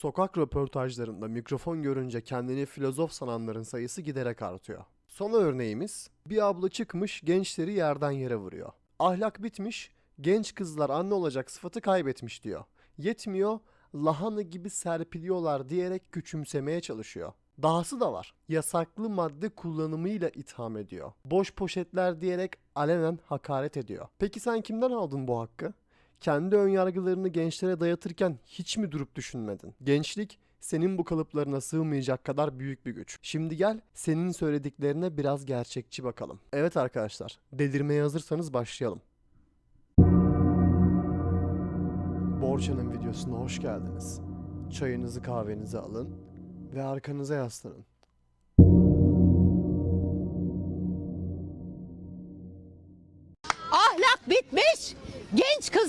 Sokak röportajlarında mikrofon görünce kendini filozof sananların sayısı giderek artıyor. Son örneğimiz bir abla çıkmış gençleri yerden yere vuruyor. Ahlak bitmiş, genç kızlar anne olacak sıfatı kaybetmiş diyor. Yetmiyor, lahana gibi serpiliyorlar diyerek küçümsemeye çalışıyor. Dahası da var. Yasaklı madde kullanımıyla itham ediyor. Boş poşetler diyerek alenen hakaret ediyor. Peki sen kimden aldın bu hakkı? Kendi önyargılarını gençlere dayatırken hiç mi durup düşünmedin? Gençlik senin bu kalıplarına sığmayacak kadar büyük bir güç. Şimdi gel senin söylediklerine biraz gerçekçi bakalım. Evet arkadaşlar, delirmeye hazırsanız başlayalım. Borça'nın videosuna hoş geldiniz. Çayınızı kahvenizi alın ve arkanıza yaslanın.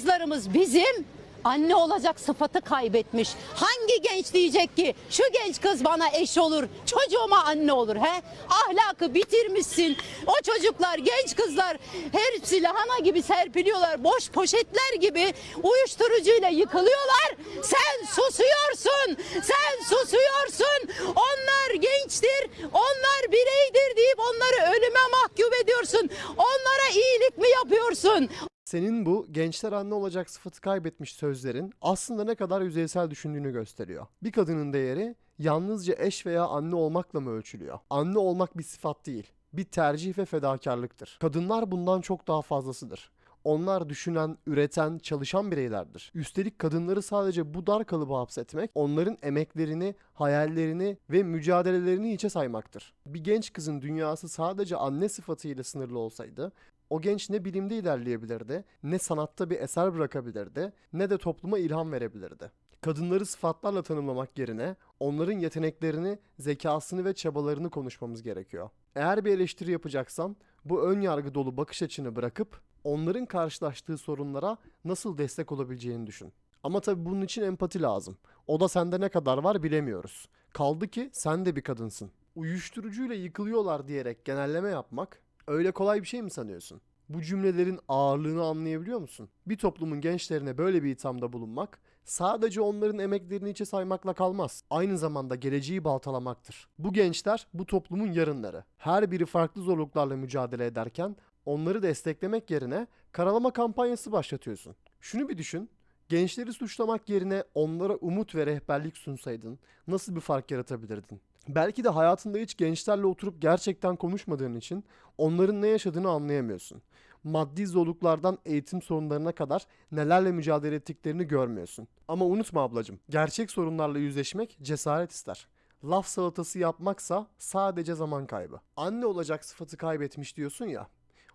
Kızlarımız bizim anne olacak sıfatı kaybetmiş. Hangi genç diyecek ki şu genç kız bana eş olur, çocuğuma anne olur he? Ahlakı bitirmişsin. O çocuklar, genç kızlar hepsi lahana gibi serpiliyorlar. Boş poşetler gibi uyuşturucuyla yıkılıyorlar. Sen susuyorsun. Sen susuyorsun. Onlar gençtir. Onlar bireydir deyip onları ölüme mahkum ediyorsun. Onlara iyilik mi yapıyorsun? Senin bu gençler anne olacak sıfatı kaybetmiş sözlerin aslında ne kadar yüzeysel düşündüğünü gösteriyor. Bir kadının değeri yalnızca eş veya anne olmakla mı ölçülüyor? Anne olmak bir sıfat değil, bir tercih ve fedakarlıktır. Kadınlar bundan çok daha fazlasıdır. Onlar düşünen, üreten, çalışan bireylerdir. Üstelik kadınları sadece bu dar kalıba hapsetmek, onların emeklerini, hayallerini ve mücadelelerini hiçe saymaktır. Bir genç kızın dünyası sadece anne sıfatıyla sınırlı olsaydı, o genç ne bilimde ilerleyebilirdi, ne sanatta bir eser bırakabilirdi, ne de topluma ilham verebilirdi. Kadınları sıfatlarla tanımlamak yerine onların yeteneklerini, zekasını ve çabalarını konuşmamız gerekiyor. Eğer bir eleştiri yapacaksan bu ön yargı dolu bakış açını bırakıp onların karşılaştığı sorunlara nasıl destek olabileceğini düşün. Ama tabii bunun için empati lazım. O da sende ne kadar var bilemiyoruz. Kaldı ki sen de bir kadınsın. Uyuşturucuyla yıkılıyorlar diyerek genelleme yapmak öyle kolay bir şey mi sanıyorsun? Bu cümlelerin ağırlığını anlayabiliyor musun? Bir toplumun gençlerine böyle bir ithamda bulunmak sadece onların emeklerini içe saymakla kalmaz. Aynı zamanda geleceği baltalamaktır. Bu gençler bu toplumun yarınları. Her biri farklı zorluklarla mücadele ederken onları desteklemek yerine karalama kampanyası başlatıyorsun. Şunu bir düşün. Gençleri suçlamak yerine onlara umut ve rehberlik sunsaydın nasıl bir fark yaratabilirdin? Belki de hayatında hiç gençlerle oturup gerçekten konuşmadığın için onların ne yaşadığını anlayamıyorsun. Maddi zorluklardan eğitim sorunlarına kadar nelerle mücadele ettiklerini görmüyorsun. Ama unutma ablacım, gerçek sorunlarla yüzleşmek cesaret ister. Laf salatası yapmaksa sadece zaman kaybı. Anne olacak sıfatı kaybetmiş diyorsun ya.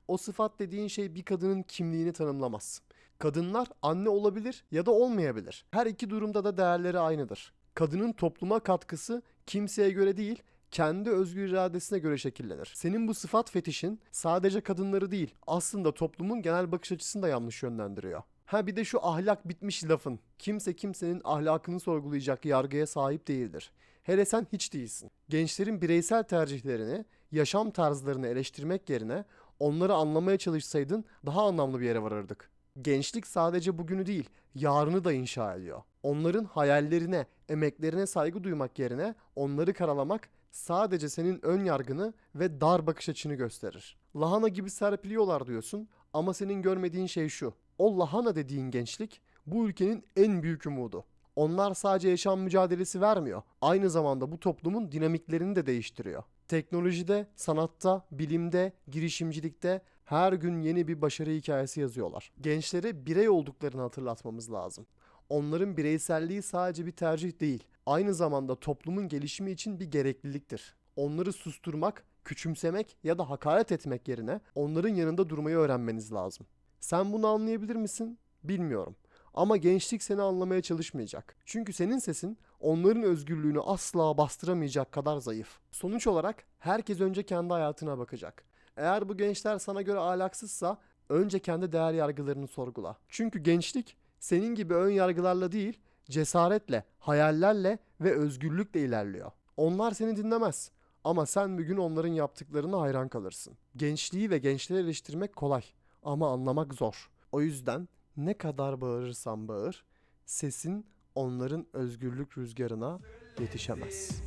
O sıfat dediğin şey bir kadının kimliğini tanımlamaz. Kadınlar anne olabilir ya da olmayabilir. Her iki durumda da değerleri aynıdır. Kadının topluma katkısı kimseye göre değil, kendi özgür iradesine göre şekillenir. Senin bu sıfat fetişin sadece kadınları değil, aslında toplumun genel bakış açısını da yanlış yönlendiriyor. Ha bir de şu ahlak bitmiş lafın. Kimse kimsenin ahlakını sorgulayacak yargıya sahip değildir. Hele sen hiç değilsin. Gençlerin bireysel tercihlerini, yaşam tarzlarını eleştirmek yerine onları anlamaya çalışsaydın daha anlamlı bir yere varırdık. Gençlik sadece bugünü değil, yarını da inşa ediyor. Onların hayallerine, emeklerine saygı duymak yerine onları karalamak sadece senin ön yargını ve dar bakış açını gösterir. Lahana gibi serpiliyorlar diyorsun ama senin görmediğin şey şu. O lahana dediğin gençlik bu ülkenin en büyük umudu. Onlar sadece yaşam mücadelesi vermiyor. Aynı zamanda bu toplumun dinamiklerini de değiştiriyor. Teknolojide, sanatta, bilimde, girişimcilikte her gün yeni bir başarı hikayesi yazıyorlar. Gençlere birey olduklarını hatırlatmamız lazım. Onların bireyselliği sadece bir tercih değil, aynı zamanda toplumun gelişimi için bir gerekliliktir. Onları susturmak, küçümsemek ya da hakaret etmek yerine onların yanında durmayı öğrenmeniz lazım. Sen bunu anlayabilir misin? Bilmiyorum. Ama gençlik seni anlamaya çalışmayacak. Çünkü senin sesin onların özgürlüğünü asla bastıramayacak kadar zayıf. Sonuç olarak herkes önce kendi hayatına bakacak. Eğer bu gençler sana göre ahlaksızsa önce kendi değer yargılarını sorgula. Çünkü gençlik senin gibi ön yargılarla değil, cesaretle, hayallerle ve özgürlükle ilerliyor. Onlar seni dinlemez. Ama sen bir gün onların yaptıklarına hayran kalırsın. Gençliği ve gençleri eleştirmek kolay ama anlamak zor. O yüzden ne kadar bağırırsan bağır, sesin onların özgürlük rüzgarına yetişemez.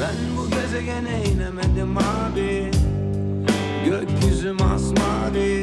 Ben bu gezegene inemedim abi Gökyüzü masmavi